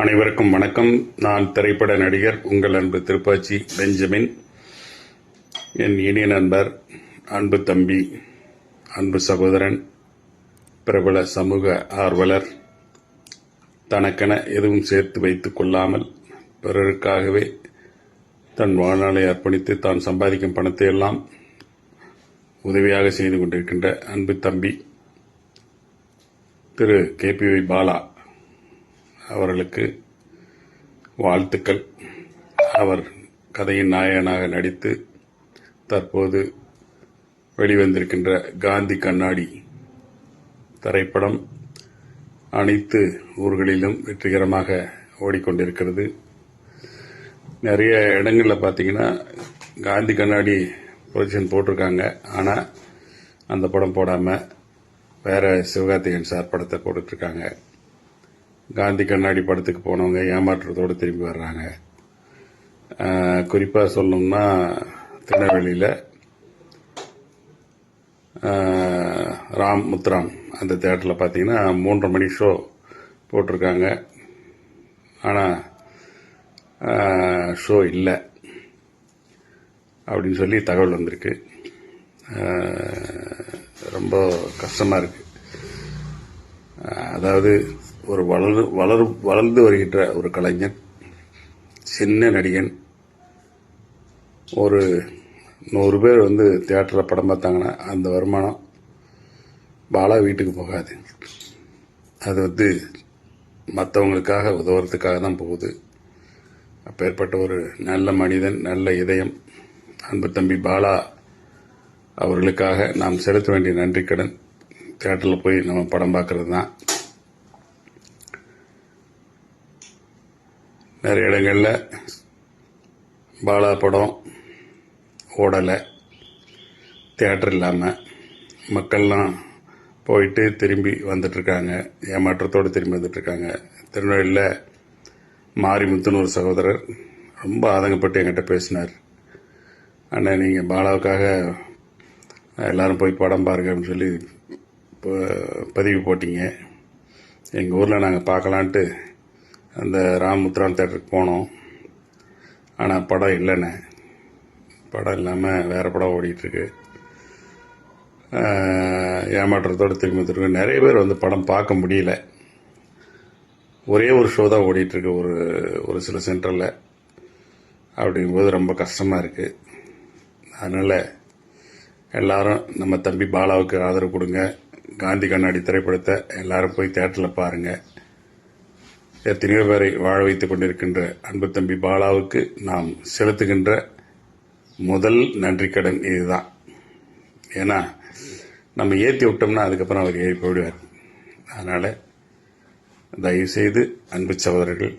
அனைவருக்கும் வணக்கம். நான் திரைப்பட நடிகர் உங்கள் அன்பு திருப்பாச்சி பெஞ்சமின். என் இனிய நண்பர் அன்பு தம்பி அன்பு சகோதரன் பிரபல சமூக ஆர்வலர் தனக்கென எதுவும் சேர்த்து வைத்துக் கொள்ளாமல் பிறருக்காகவே தன் வாழ்நாளை அர்ப்பணித்து தான் சம்பாதிக்கும் பணத்தை எல்லாம் உதவியாக செய்து கொண்டிருக்கின்ற அன்பு தம்பி திரு கேபிஒய் பாலா. அவர்களுக்கு வாழ்த்துக்கள். அவர் கதையின் நாயகனாக நடித்து தற்போது வெளிவந்திருக்கின்ற காந்தி கண்ணாடி திரைப்படம் அனைத்து ஊர்களிலும் வெற்றிகரமாக ஓடிக்கொண்டிருக்கிறது. நிறைய இடங்களில் பார்த்தீங்கன்னா காந்தி கண்ணாடி ப்ரொஜெக்ஷன் போட்டிருக்காங்க. ஆனால் அந்த படம் போடாமல் வேறு சிவகார்த்திகேயன் சார் படத்தை போட்டுட்ருக்காங்க காந்தி கண்ணாடி படத்துக்கு போனவங்க ஏமாற்றத்தோடு திரும்பி வர்றாங்க. குறிப்பாக சொல்லணும்னா திருநெல்வேலியில் ராம் முத்ராம் அந்த தேட்டரில் பார்த்தீங்கன்னா மூன்றரை மணி ஷோ போட்டிருக்காங்க. ஆனால் ஷோ இல்லை அப்படின்னு சொல்லி தகவல் வந்திருக்கு. ரொம்ப கஷ்டமாக இருக்குது அதாவது ஒரு வளர்ந்து வளர் வளர்ந்து வருகின்ற ஒரு கலைஞன் சின்ன நடிகன். ஒரு நூறு பேர் வந்து தியேட்டரில் படம் பார்த்தாங்கன்னா அந்த வருமானம் பாலா வீட்டுக்கு போகாது. அது வந்து மற்றவங்களுக்காக உதவுறதுக்காக தான் போகுது. அப்பேற்பட்ட ஒரு நல்ல மனிதன் நல்ல இதயம் அன்பு தம்பி பாலா அவர்களுக்காக நாம் செலுத்த வேண்டிய நன்றி கடன் தியேட்டரில் போய் நம்ம படம் பார்க்குறது தான். நிறைய இடங்களில் பாலா படம் ஓடலை தேட்டர் இல்லாமல் மக்கள்லாம் போயிட்டு திரும்பி வந்துட்டுருக்காங்க ஏமாற்றத்தோடு திரும்பி வந்துட்டுருக்காங்க. திருநெல்வேலியில் மாரிமுத்துன்னு ஒரு சகோதரர் ரொம்ப ஆதங்கப்பட்டு என்கிட்ட பேசினார். அண்ணா நீங்கள் பாலாவுக்காக எல்லோரும் போய் படம் பாருங்க அப்படின்னு சொல்லி ப- பதிவு போட்டீங்க. எங்கள் ஊரில் நாங்கள் பார்க்கலான்ட்டு அந்த ராமுத்ரான் தேட்டருக்கு போனோம். ஆனால் படம் இல்லைண்ணே. படம் இல்லாமல் வேறு படம் ஓடிட்டுருக்கு. ஏமாற்றத்தோடு திரும்பி திரும்ப நிறைய பேர் வந்து படம் பார்க்க முடியல. ஒரே ஒரு ஷோ தான் ஓடிட்டுருக்கு ஒரு ஒரு சில சென்டரில் அப்படிங்கும்போது ரொம்ப கஷ்டமாக இருக்குது அதனால் எல்லாரும் நம்ம தம்பி பாலாவுக்கு ஆதரவு கொடுங்க. காந்தி கண்ணாடி திரைப்படத்தை எல்லோரும் போய் தேட்டரில் பாருங்கள் எத்தனையோ பேரை வாழ வைத்துக் கொண்டிருக்கின்ற அன்பு தம்பி பாலாவுக்கு நாம் செலுத்துகின்ற முதல் நன்றி கடன் இதுதான். ஏன்னா நம்ம ஏற்றி விட்டோம்னா அதுக்கப்புறம் அவர் ஏறி போயிடுவார். அதனால் தயவு செய்து அன்பு சகோதரர்கள்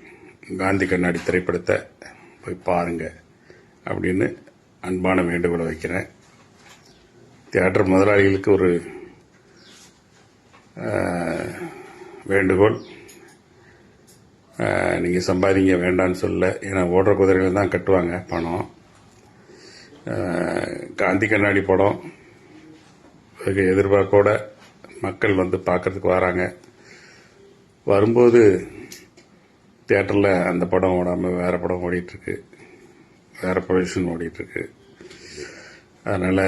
காந்தி கண்ணாடி திரைப்படத்தை போய் பாருங்க அப்படின்னு அன்பான வேண்டுகோளை வைக்கிறேன். தியேட்டர் முதலாளிகளுக்கு ஒரு வேண்டுகோள். நீங்கள் சம்பாதிங்க வேண்டான்னு சொல்ல. ஏன்னா ஓடுற குதிரைகள் தான் கட்டுவாங்க பணம். காந்தி கண்ணாடி படம். எதிர்பார்ப்போட மக்கள் வந்து பார்க்கறதுக்கு வராங்க. வரும்போது தியேட்டரில் அந்த படம் ஓடாமல் வேறு படம் ஓடிட்டுருக்கு. வேறு ப்ரொவிஷன் ஓடிட்டுருக்கு. அதனால்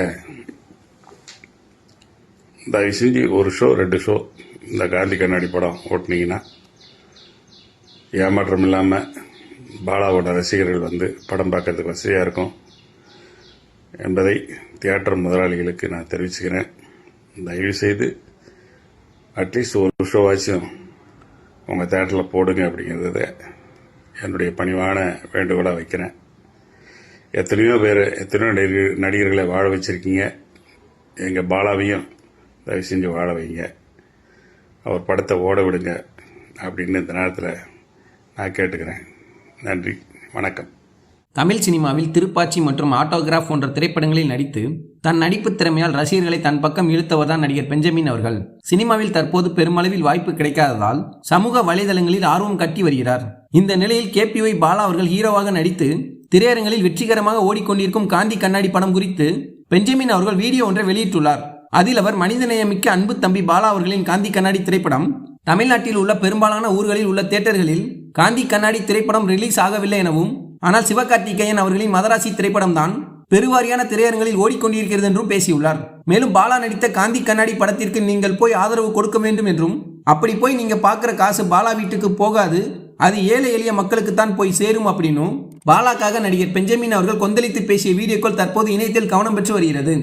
தயவு செஞ்சு ஒரு ஷோ ரெண்டு ஷோ இந்த காந்தி கண்ணாடி படம் ஓட்டினீங்கன்னா ஏமாற்றம் இல்லாமல் பாலாவோட ரசிகர்கள் வந்து படம் பார்க்கறதுக்கு வசதியாக இருக்கும் என்பதை தியேட்டர் முதலாளிகளுக்கு நான் தெரிவிச்சுக்கிறேன். தயவு செய்து அட்லீஸ்ட் ஒரு ஷோவாச்சும் உங்கள் தேட்டரில் போடுங்க அப்படிங்கிறத என்னுடைய பணிவான வேண்டுகோளாக வைக்கிறேன். எத்தனையோ பேர் எத்தனையோ நடிகர் நடிகர்களை வாழ வச்சுருக்கீங்க. எங்கள் பாலாவையும் தயவு செஞ்சு வாழ வைங்க. அவர் படத்தை ஓட விடுங்க அப்படின்னு இந்த நேரத்தில் நான் கேட்டுக்கிறேன். நன்றி. வணக்கம். தமிழ் சினிமாவில் திருப்பாச்சி மற்றும் ஆட்டோகிராஃப் போன்ற திரைப்படங்களில் நடித்து தன் நடிப்பு திறமையால் ரசிகர்களை தன் பக்கம் இழுத்தவர் தான் நடிகர் பெஞ்சமின் அவர்கள். சினிமாவில் தற்போது பெருமளவில் வாய்ப்பு கிடைக்காததால் சமூக வலைதளங்களில் ஆர்வம் கட்டி வருகிறார். இந்த நிலையில் கேபிஒய் பாலா அவர்கள் ஹீரோவாக நடித்து திரையரங்களில் வெற்றிகரமாக ஓடிக்கொண்டிருக்கும் காந்தி கண்ணாடி படம் குறித்து பெஞ்சமின் அவர்கள் வீடியோ ஒன்றை வெளியிட்டுள்ளார். அதில் அவர் மனிதநேயமிக்க அன்பு தம்பி பாலா அவர்களின் காந்தி கண்ணாடி திரைப்படம் தமிழ்நாட்டில் உள்ள பெரும்பாலான ஊர்களில் உள்ள தியேட்டர்களில் காந்தி கண்ணாடி திரைப்படம் ரிலீஸ் ஆகவில்லை எனவும் ஆனால் சிவகார்த்திகேயன் அவர்களின் மதராசி திரைப்படம் தான் பெருவாரியான திரையரங்களில் ஓடிக்கொண்டிருக்கிறது என்றும் பேசியுள்ளார். மேலும் பாலா நடித்த காந்தி கண்ணாடி படத்திற்கு நீங்கள் போய் ஆதரவு கொடுக்க வேண்டும் என்றும் அப்படி போய் நீங்க பார்க்குற காசு பாலா வீட்டுக்கு போகாது அது ஏழை எளிய மக்களுக்கு தான் போய் சேரும் அப்படின்னும் பாலாக்காக நடிகர் பெஞ்சமின் அவர்கள் கொந்தளித்து பேசிய வீடியோக்கள் தற்போது இணையத்தில் கவனம் பெற்று வருகிறது.